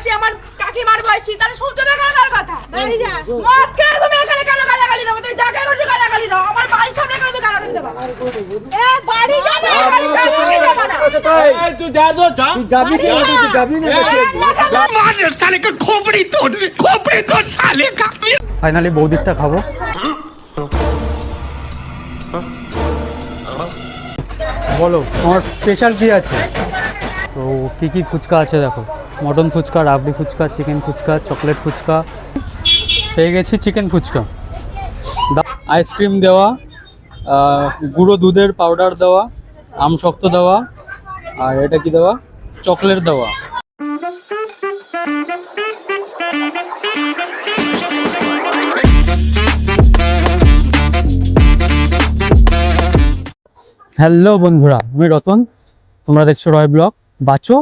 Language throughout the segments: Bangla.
বয়সী আমার কাকিমার বয়সী তাহলে শুনছো না কেন তার কথা। মদ খেয়ে তুমি এখানে কেন গালাগালি দেবো তুমি খুশি গালাগালি দাও আমার বাড়ির সামনে কেন তুমি গালাগালি দেবো। এ বাড়ি যা না বাড়ি যাব না। তুই যা যা তুই যাবি কি? না? তুই যাবি না? ফাইনালি বৌদিরটা খাব। বলো তোমার স্পেশাল কি আছে? তো কি কি ফুচকা আছে দেখো? Mutton fuchka, rabri fuchka, chicken fuchka, chocolate fuchka. পেয়ে গেছি চিকেন ফুচকা। আইসক্রিম দেওয়া গুঁড়ো দুধের পাউডার দেওয়া, আম শক্ত দেওয়া, আর এটা কি দেওয়া? চকলেট দেওয়া। হ্যালো বন্ধুরা, আমি রতন। তোমরা দেখছ রয় ব্লগ। বাঁচো,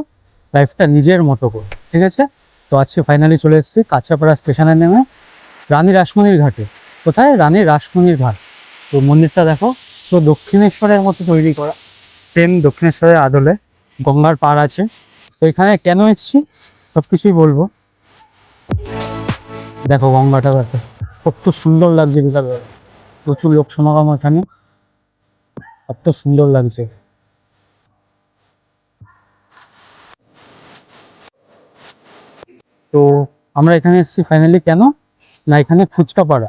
লাইফটা নিজের মতো করে, ঠিক আছে? তো আজকে ফাইনালি চলে এসেছি কাঁচাপাড়া স্টেশনে নেমে রানী রাসমণির ঘাটে। কোথায়? রানী রাসমণির ঘাট। তো মন্দিরটা দেখো তো দক্ষিণেশ্বরের মতো তৈরি করা। সেম দক্ষিণেশ্বরের আদলে গঙ্গার পাড় আছে। তো এখানে কেন এসেছি? সব কিছুই বলব। দেখো গঙ্গাটা দেখো, কত সুন্দর লাগছে বিকালবেলা প্রচুর লোক সমাগম এখানে। কত সুন্দর লাগছে। তো আমরা এখানে এসেছি ফাইনালি কেন? না, এখানে ফুচকা পাড়া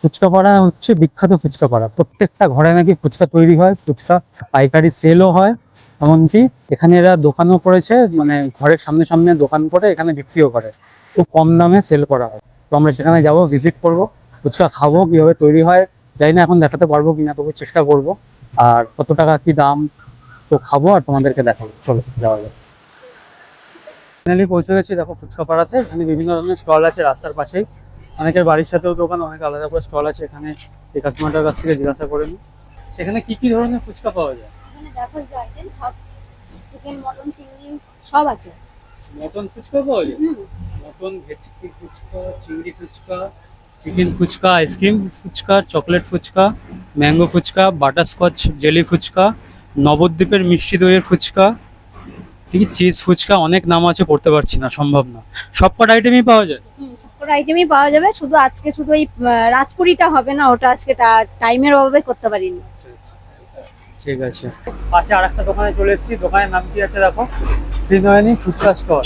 ফুচকা পাড়া হচ্ছে বিখ্যাত ফুচকা পাড়া প্রত্যেকটা ঘরে নাকি ফুচকা তৈরি হয়, ফুচকা পাইকারি সেলও হয়। এমনকি এখানে এরা দোকানও করেছে মানে ঘরের সামনে সামনে দোকান করে এখানে বিক্রিও করে। খুব কম দামে সেল করা হয়। তো আমরা সেখানে যাব ভিজিট করব, ফুচকা খাব, কীভাবে তৈরি হয়, জানি না এখন দেখাতে পারব কিনা, তবু চেষ্টা করব। আর কত টাকা কি দাম, তো খাব আর তোমাদেরকে দেখাবো। চলো, যাওয়া যাক। ফাইনালি পৌঁছে গেছি দেখো ফুচকা পাড়াতে। এখানে বিভিন্ন ধরনের স্টল আছে রাস্তার পাশেই। অনেকের বাড়ির সাথেও দোকান অনেক আলাদা করে স্টল আছে। এখানে এই কাকিমাটার কাছ থেকে জিজ্ঞাসা করে নি সেখানে কি কি ধরনের ফুচকা পাওয়া যায়? দেখো সব চিকেন মটন চিংড়ি সব আছে। মটন ফুচকা পাওয়া যায়? মটন ভেচকি ফুচকা চিংড়ি fuchka chicken fuchka ice cream fuchka chocolate fuchka mango fuchka butterscotch jelly fuchka নবদ্বীপের মিষ্টি দইয়ের ফুচকা ঠিক চিজ ফুচকা অনেক নাম আছে পড়তে পারছি না সম্ভব না। সব কটা আইটেমই পাওয়া যায়? সবকটা আইটেমই পাওয়া যাবে শুধু আজকে শুধু আহ, রাজপুরিটা হবে না ওটা আজকে টাইমের অভাবে করতে পারিনি। ঠিক আছে। পাশে আর একটা দোকানে চলে এসেছি দোকানের নাম কি আছে দেখো? শ্রীনয়নী ফুচকা স্টল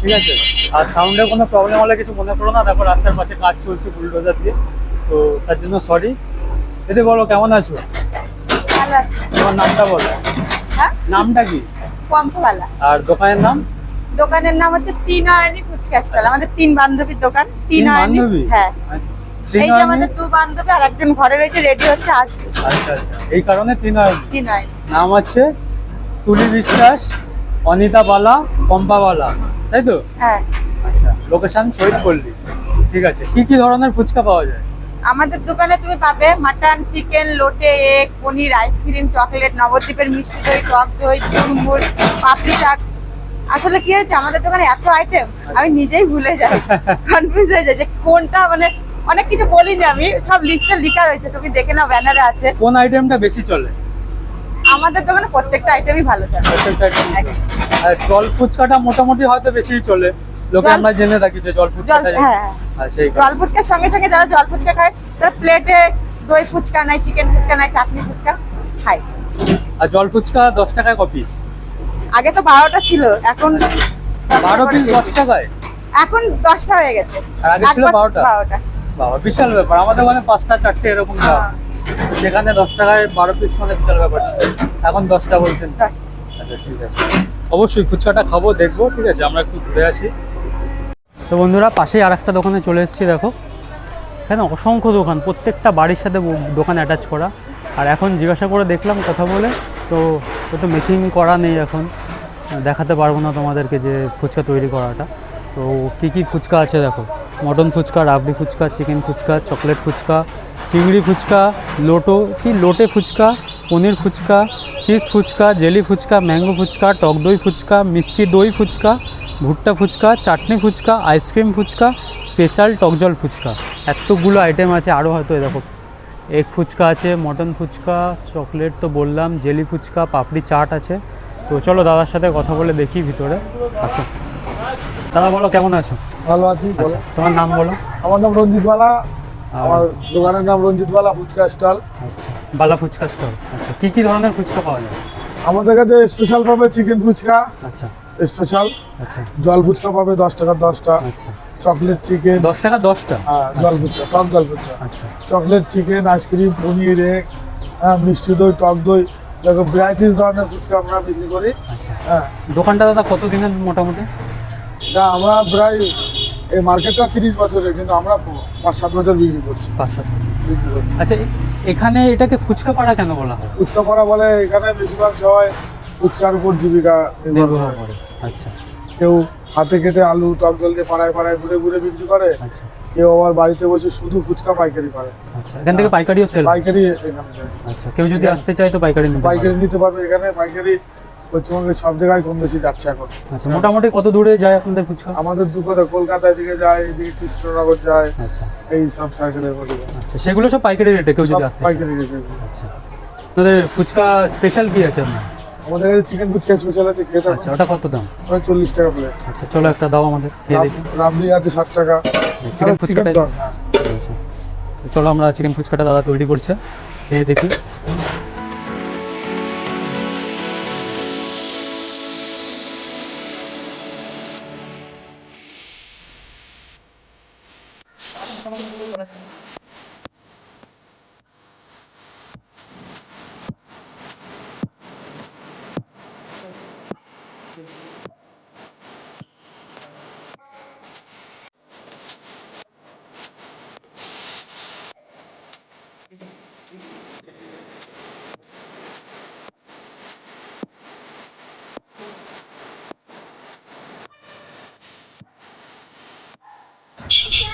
ঠিক আছে? আর সাউন্ডে কোনো প্রবলেম হলে কিছু মনে করো না দেখো রাস্তার পাশে কাজ চলছে বুলডোজার দিয়ে। তো তার জন্য সরি দিদি বলো কেমন আছো। তোমার নামটা বলো। হ্যাঁ? নামটা কি? পম্পওয়ালা আর দোকানের নাম? দোকানের নাম হচ্ছে তিন আয়নি ফুচকা স্টল আমাদের তিন বান্ধবীর দোকান। তিন বান্ধবী? হ্যাঁ। এই যে আমাদের দু বান্ধবী আর একজন ঘরে রয়েছে রেডি হচ্ছে আসবে আচ্ছা আচ্ছা। এই কারণে ত্রিনয়নী তিন আয়নি। নাম আছে তুলি বিশ্বাস অনিতা বালা পম্পা বালা। তাই তো? হ্যাঁ। আচ্ছা লোকেশন শহীদ পল্লী। ঠিক আছে। কি কি ধরনের ফুচকা পাওয়া যায়? আমাদের দোকানে তুমি পাবে মাটন চিকেন লোটে egg paneer ice cream chocolate নবদ্বীপের মিষ্টি দই টক দই চুরমুর পাপড়ি চাট আসলে কি হয়েছে আমাদের দোকানে এত আইটেম আমি নিজেই ভুলে যাই কনফিউজ হয়ে যাই যে কোনটা মানে অনেক কিছু বলিনি আমি সব লিস্টে লেখা রয়েছে তুমি দেখে নাও ব্যানারে আছে। কোন আইটেমটা বেশি চলে? আমাদের দোকানে প্রত্যেকটা আইটেমই ভালো চলে। প্রত্যেকটা? আর জল ফুচকাটা মোটামুটি হয়তো বেশি চলে। লোকে আমরা জেনে থাকি যে জল ফুচকাটা হ্যাঁ। হ্যাঁ। জল ফুচকার সঙ্গে সঙ্গে যারা জল ফুচকা খায় তারা প্লেটে দই ফুচকা নাই চিকেন ফুচকা নাই চাটনি ফুচকা খায়। আর জল ফুচকা দশ টাকায় ক পিস আগে তো বারোটা ছিল এখন বারো পিস দশ টাকায়? এখন দশটা হয়ে গেছে। আর আগে ছিল বারোটা? বারোটা। বাবা বিশাল ব্যাপার। আমাদের ওখানে পাঁচটা চারটে এরকম দাম। সেখানে দশ টাকায় বারো পিস মানে বিশাল ব্যাপার ছিল। এখন দশটা বলছেন। আচ্ছা ঠিক আছে। অবশ্যই ফুচকাটা খাব দেখব ঠিক আছে। আমরা একটু ঘুরে আসি। তো বন্ধুরা, পাশেই আর একটা দোকানে চলে এসেছি, দেখো। এখানে অসংখ্য দোকান, প্রত্যেকটা বাড়ির সাথে দোকান অ্যাটাচ করা। আর এখন জিজ্ঞাসা করে দেখলাম, কথা বলে, তো ও তো মেকিং করা নেই এখন। দেখাতে পারব না তোমাদেরকে যে ফুচকা তৈরি করাটা। তো কী কী ফুচকা আছে, দেখো। Mutton fuchka, rabri fuchka chicken fuchka chocolate fuchka, চিংড়ি ফুচকা, লোটো, কি, লোটে fuchka, paneer fuchka cheese fuchka jelly fuchka mango fuchka, টক দই ফুচকা, মিষ্টি দই ফুচকা ভুট্টা fuchka chutney fuchka ice cream fuchka special টকজল fuchka. এতগুলো আইটেম আছে আরও হয়তো দেখো। এগ ফুচকা আছে মটন ফুচকা চকলেট তো বললাম জেলি ফুচকা পাপড়ি চাট আছে। তো চলো দাদার সাথে কথা বলে দেখি ভিতরে। আসো। দাদা বলো কেমন আছো? ভালো আছি আচ্ছা তোমার নাম বলো। আমার নাম রঞ্জিত বালা। আমার দোকানের নাম রঞ্জিত বালা ফুচকা স্টল। আচ্ছা বালা ফুচকা স্টল। আচ্ছা কি কি ধরনের ফুচকা পাওয়া যায়? আমাদের কাছে স্পেশাল পাবে চিকেন ফুচকা আচ্ছা। স্পেশাল আচ্ছা। জল ফুচকা পাবে দশ টাকা দশটা। আচ্ছা। চকলেট চিকেন দশ টাকা দশটা? হ্যাঁ জল ফুচকা টক জল ফুচকা। আচ্ছা। Chocolate chicken ice cream paneer egg হ্যাঁ মিষ্টি দই টক দই এরকম ভ্যারাইটিস ধরনের ফুচকা আমরা বিক্রি করি। আচ্ছা। হ্যাঁ। দোকানটা দাদা কত দিনের মোটামুটি? তা আমরা প্রায় এই মার্কেটটা তিরিশ বছরের কিন্তু আমরা পাঁচ সাত বছর বিক্রি করছি। পাঁচ সাত বছর। বিক্রি করছি। আচ্ছা এখানে এটাকে ফুচকা পাড়া কেন বলা হয়? ফুচকা পাড়া বলে এখানে বেশিরভাগ সবাই ফুচকার উপর জীবিকা নির্ভর করে। আচ্ছা। কেউ হাতে কেটে আলু টক জল দিয়ে পাড়ায় পাড়ায় ঘুরে ঘুরে বিক্রি করে আচ্ছা। কেউ আবার বাড়িতে বসে শুধু ফুচকা পাইকারি করে। আচ্ছা এখান থেকে পাইকারিও সেল পাইকারি এখানে যায়। আচ্ছা কেউ যদি আসতে চায় তো পাইকারি নিতে পাইকারি নিতে পারবে এখানে পাইকারি পশ্চিমবঙ্গের সব জায়গায় কম বেশি যাচ্ছে এখন। আচ্ছা মোটামুটি কত দূরে যায় আপনাদের ফুচকা? আমাদের দুপুরে কলকাতার দিকে যায় এদিকে কৃষ্ণনগর যায় আচ্ছা। এই সব সার্কেলের মধ্যে আচ্ছা সেগুলো সব পাইকারি রেটে কেউ যদি আসতে পাইকারি রেটে আচ্ছা। তোদের ফুচকা স্পেশাল কি আছে আপনার? আমাদের কাছে চিকেন ফুচকা স্পেশাল আছে খেয়ে থাকুন আচ্ছা ওটা কত দাম? ওটা চল্লিশ টাকা প্লেট আচ্ছা চলো একটা দাও আমাদের খেয়ে দেখি। রাবড়ি আছে ষাট টাকা। চিকেন কুচকাটা ফুচকাটা দর। আচ্ছা চলো আমরা চিকেন ফুচকাটা দাদা তৈরি করছে খেয়ে দেখি।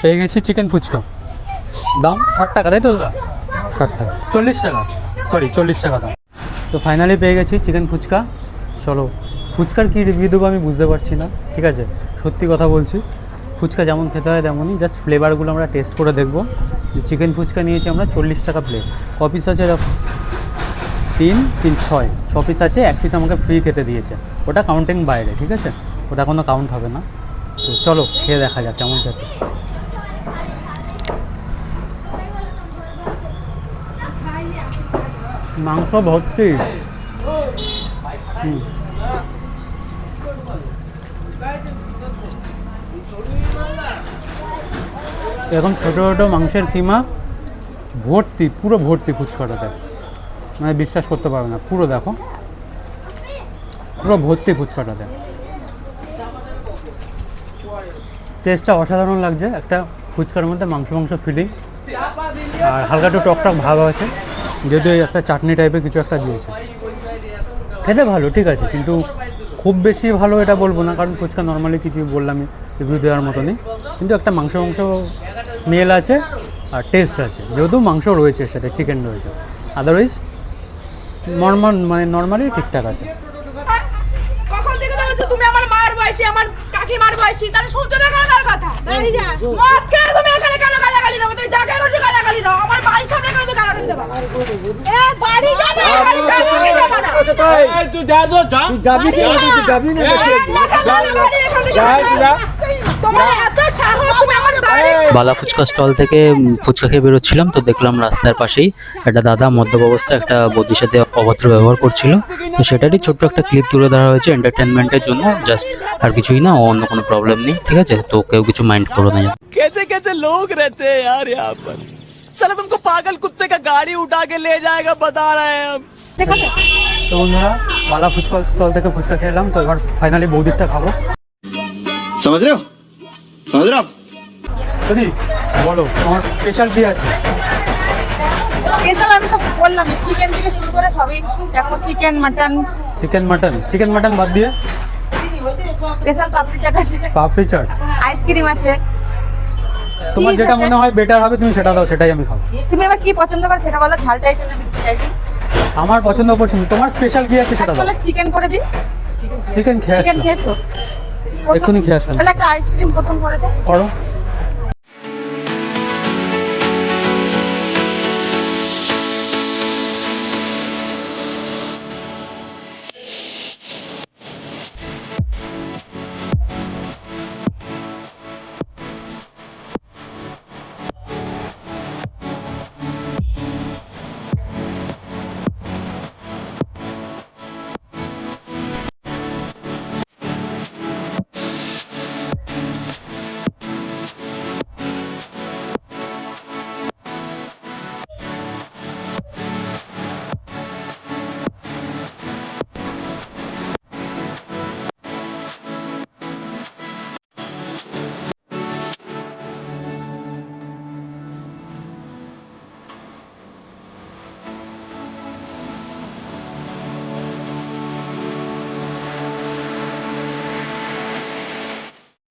পেয়ে গেছি চিকেন ফুচকা। দাম ষাট টাকা তাই তো? দাদা ষাট টাকা। চল্লিশ টাকা। সরি চল্লিশ টাকা দাম। তো ফাইনালি পেয়ে গেছি চিকেন ফুচকা। চলো ফুচকার কী রিভিউ দেবো আমি বুঝতে পারছি না ঠিক আছে? সত্যি কথা বলছি ফুচকা যেমন খেতে হয় তেমনই জাস্ট ফ্লেভারগুলো আমরা টেস্ট করে দেখব। চিকেন ফুচকা নিয়েছি আমরা চল্লিশ টাকা প্লেট ক পিস আছে দেখো? তিন তিন ছয়। ছ পিস আছে এক পিস আমাকে ফ্রি খেতে দিয়েছে। ওটা কাউন্টিং বাইরে ঠিক আছে? ওটা কোনো কাউন্ট হবে না। তো চলো খেয়ে দেখা যাক কেমন খেতে। মাংস ভর্তি। এরকম ছোটো ছোটো মাংসের কিমা ভর্তি, পুরো ভর্তি ফুচকাটাতে। মানে বিশ্বাস করতে পারবে না, পুরো দেখো। পুরো ভর্তি ফুচকাটাতে। টেস্টটা অসাধারণ লাগছে, একটা ফুচকার মধ্যে মাংস মাংস ফিলিং আর হালকা একটু টক টক ভাব আছে। যদিও একটা চাটনি টাইপের কিছু একটা দিয়েছে। খেতে ভালো ঠিক আছে কিন্তু খুব বেশি ভালো এটা বলব না কারণ ফুচকা নর্মালি কিছু বললামই রিভিউ দেওয়ার মতনই। কিন্তু একটা মাংস মাংস স্মেল আছে আর টেস্ট আছে। যেহেতু মাংস রয়েছে সাথে চিকেন রয়েছে। আদারওয়াইজ নর্মাল মানে নর্মালি ঠিকঠাক আছে। কখন থেকে দেখেছ তুমি আমার মার বয়সী আমার কাকি মার বয়সী তাহলে শুনছো না তার কথা? বাড়ি যা। মদ খেয়ে তুমি এখানে কেন গালাগালি দাও? তুমি যাকে খুশি গালাগালি দাও। আমার বাড়ির সামনে কেন তুমি গালাগালি দেবো এ বাড়ি যা না বাড়ি কাউকে যাবো না এই, তুই যা তো যা যাবি কি না তুই যাবি না এই লেখা বাড়ি বাড়ি এখান থেকে যা, যাবে না। যা। তোমার এত সাহস তুমি আমার বাড়ির বালা ফুচকা স্টল থেকে উম, ফুচকা খেয়ে বেরোচ্ছিলাম তো দেখলাম রাস্তার পাশেই একটা দাদা মদ্যপ অবস্থায় একটা বৌদির সাথে অভদ্র ব্যবহার করছিল তো সেটারই ছোট্ট একটা ক্লিপ তুলে ধরা হয়েছে এন্টারটেনমেন্টের জন্য জাস্ট আর কিছুই না অন্য কোনো প্রবলেম নেই ঠিক আছে তো কেউ কিছু মাইন্ড করো না कैसे कैसे लोग रहते हैं यार यहाँ पर साला तुमको पागल कुत्ते का गाड़ी उठा के ले जाएगा बता रहे हैं हम তো বন্ধুরা বালা ফুচকা স্টল থেকে ফুচকা খেলাম তো এবার ফাইনালি বৌদিরটা খাবো समझ रहे हो समझ रहे हो आप যদি বলো তোমার স্পেশাল কি আছে স্পেশাল আমি তো বললাম চিকেন থেকে শুরু করে সবই দেখো chicken mutton chicken mutton chicken mutton বাদ দিয়ে স্পেশাল পাপড়ি চাট আছে পাপড়ি চাট আইসক্রিম আছে তোমার যেটা মনে হয় বেটার হবে তুমি সেটা দাও সেটাই আমি খাব। তুমি আবার কি পছন্দ করো সেটা বলো ঝাল টাইপের না মিষ্টি টাইপের আমার পছন্দ পছন্দ। তোমার স্পেশাল কি আছে সেটা দাও। তাহলে চিকেন করে দি চিকেন খেয়ে চিকেন খেয়েছো? এক্ষুনি খেয়ে আসলাম। তাহলে একটা আইসক্রিম প্রথম করে দাও করো।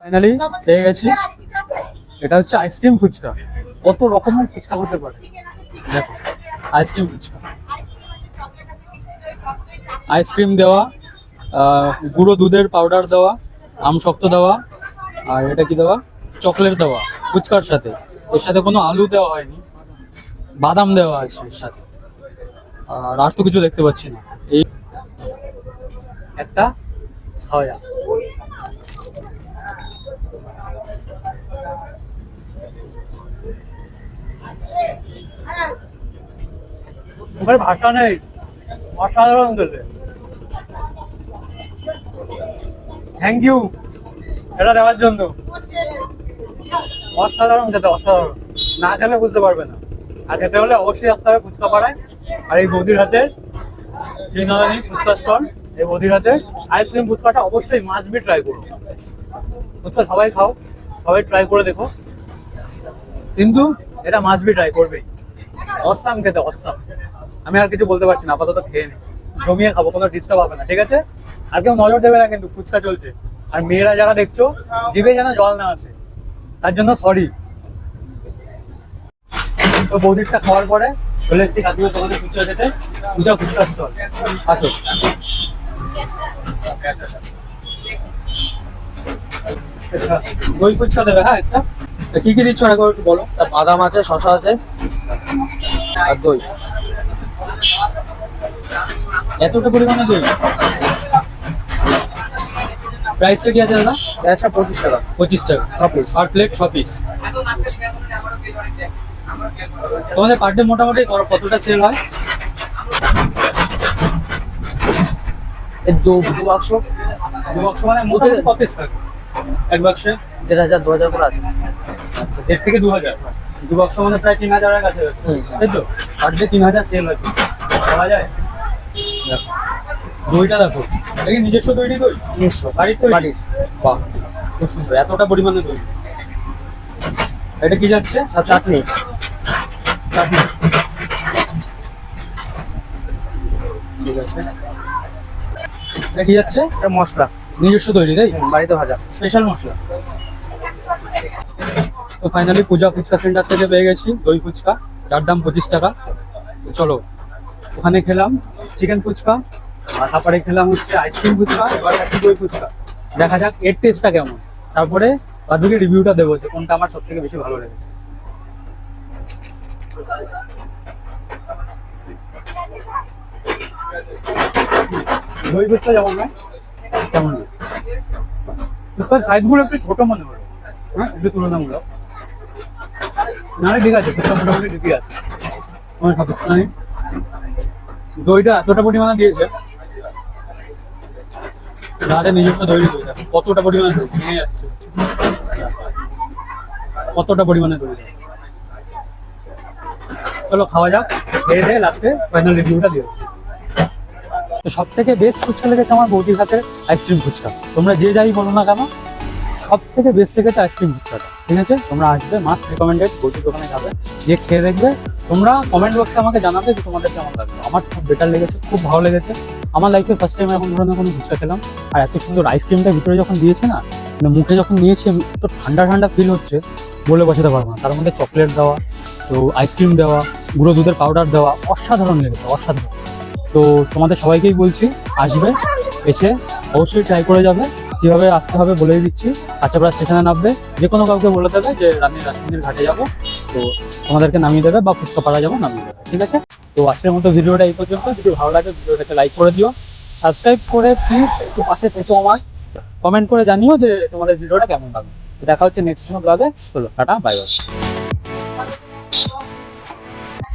ফাইনালি পেয়ে গেছি। এটা হচ্ছে আইসক্রিম ফুচকা। কত রকমের ফুচকা হতে পারে? দেখো আইসক্রিম ফুচকা। আইসক্রিম দেওয়া গুঁড়ো দুধের পাউডার দেওয়া আম শক্ত দেওয়া আর এটা কি দেওয়া? চকলেট দেওয়া ফুচকার সাথে। এর সাথে কোনো আলু দেওয়া হয়নি। বাদাম দেওয়া আছে এর সাথে। আর আর তো কিছু দেখতে পাচ্ছি না। এই একটা খাওয়া মুখের ভাষা নেই। অসাধারণ খেতে থ্যাংক ইউ এটা দেওয়ার জন্য। অসাধারণ খেতে অসাধারণ। না খেলে বুঝতে পারবে না। আর খেতে হলে অবশ্যই আসতে হবে ফুচকা পাড়ায়। আর এই বৌদির হাতে শ্রীনগরী ফুচকা স্টল, এই বৌদির হাতে আইসক্রিম ফুচকাটা অবশ্যই মাছ বি ট্রাই করো ফুচকা সবাই খাও, সবাই ট্রাই করে দেখো। কিন্তু এটা মাছ বি ট্রাই করবেই। অসাম খেতে, অসাম। আমি আর কিছু বলতে পারছি না, আপাতত খেয়ে নি। জমিয়ে খাব, কোনো ডিস্টার্ব হবে না, ঠিক আছে? আর কেউ নজর দেবে না কিন্তু, ফুচকা চলছে। আর মেয়েরা যারা দেখছ, জিভে যেন জল না আসে, তার জন্য সরি তো বৌদিরটা খাওয়ার পরে চলে এসেছি কাকিমা তোমাদের ফুচকা খেতে। পূজা ফুচকা স্টল আসো। দই ফুচকা দেবে হ্যাঁ একটা? কি কি দিচ্ছ? একবার একটু বলো। বাদাম আছে শশা আছে, আর দই। এতটা পরিমাণে দই প্রাইসটা কি আছে দাদা? পেঁয়াজটা পঁচিশ টাকা। পঁচিশ টাকা। ছ পিস পার প্লেট ছ পিস তোমাদের পার ডে মোটামুটি কতটা সেল হয়? দু বাক্স দু বাক্স মানে মোটামুটি কত পিস থাকে এক বাক্সে দেড় হাজার দু হাজার করে আছে। আচ্ছা দেড় থেকে দু হাজার। দু বাক্স মানে প্রায় তিন হাজারের কাছে তাই তো? পার ডে তিন হাজার সেল হয়। যায়। দইটা দেখো। এটা কি নিজস্ব তৈরি দই? নিশ্চয় বাড়ির তৈরি বাড়ির। বাহ খুব সুন্দর। এতটা পরিমাণে দই। এটা কি যাচ্ছে? চাটনি। চাটনি। ঠিক আছে। এটা কি যাচ্ছে? এটা মশলা। নিজস্ব তৈরি তাই? বাড়িতে ভাজা। স্পেশাল মশলা। তো ফাইনালি পূজা ফুচকা সেন্টার থেকে পেয়ে গেছি দই ফুচকা। যার দাম পঁচিশ টাকা। তো চলো ওখানে খেলাম। চিকেন ফুচকা, আর তারপরে খেলাম হচ্ছে আইসক্রিম ফুচকা, এবার খাচ্ছি দই ফুচকা। দেখা যাক এর টেস্টটা কেমন। তারপরে বাদুকে রিভিউটা দেবো যে কোনটা আমার সব থেকে বেশি ভালো লেগেছে। দই ফুচকা যেমন কেমন লাগে ফুচকার সাইজগুলো একটু ছোট মনে হলো হ্যাঁ একটু তুলনামূলক। না, ঠিক আছে মোটামুটি ঠিকই আছে। আমার সমস্যা নেই। দইটা এতটা পরিমাণে দিয়েছে? যাদের নিজস্ব দই কতটা পরিমাণে ভেঙে যাচ্ছে। কতটা পরিমাণে দই? চলো খাওয়া যাক, খেয়ে দিয়ে লাস্টে ফাইনাল রিভিউটা দিও তো সব থেকে বেস্ট ফুচকা লেগেছে আমার বৌদির হাতের আইসক্রিম ফুচকা। তোমরা যে যাই বলো না কেন সব থেকে বেস্ট লেগেছে আইসক্রিম ফুচকাটা। ঠিক আছে? তোমরা আসবে মাস্ট রেকমেন্ডেড বৌদির দোকানে যাবে। গিয়ে খেয়ে দেখবে তোমরা কমেন্ট বক্সে আমাকে জানাবে যে তোমাদের কেমন লাগল। আমার খুব বেটার লেগেছে, খুব ভালো লেগেছে। আমার লাইফে ফার্স্ট টাইম এখন ধরনের কোনো ফুচকা খেলাম। আর এত সুন্দর আইসক্রিমটা ভিতরে যখন দিয়েছে না মানে মুখে যখন নিয়েছি, আমি তো ঠান্ডা ঠান্ডা ফিল হচ্ছে, বলে বোঝাতে পারব না। তার মধ্যে চকলেট দেওয়া, তো আইসক্রিম দেওয়া, গুঁড়ো দুধের পাউডার দেওয়া, অসাধারণ লেগেছে, অসাধারণ। তো তোমাদের সবাইকেই বলছি, আসবে, এসে অবশ্যই ট্রাই করে যাবে। কীভাবে আসতে হবে বলেই দিচ্ছি। কাঁচাপাড়া স্টেশনে নামবে যে কোনো কাউকে বলে দেবে যে, রানী রাজমন্দির ঘাটে যাব। তো তোমাদেরকে নামিয়ে দেবে বা ফুচকা পাড়া যাব নামিয়ে দেবে, ঠিক আছে? তো আজকের মতো ভিডিওটা এই পর্যন্ত। যদি ভালো লাগে, ভিডিওটাকে লাইক করে দিও। সাবস্ক্রাইব করে প্লিজ একটু পাশে থেকো আমার কমেন্ট করে জানিও যে তোমাদের ভিডিওটা কেমন লাগবে দেখা হচ্ছে নেক্সট ব্লগে চলো, টাটা বাই বাই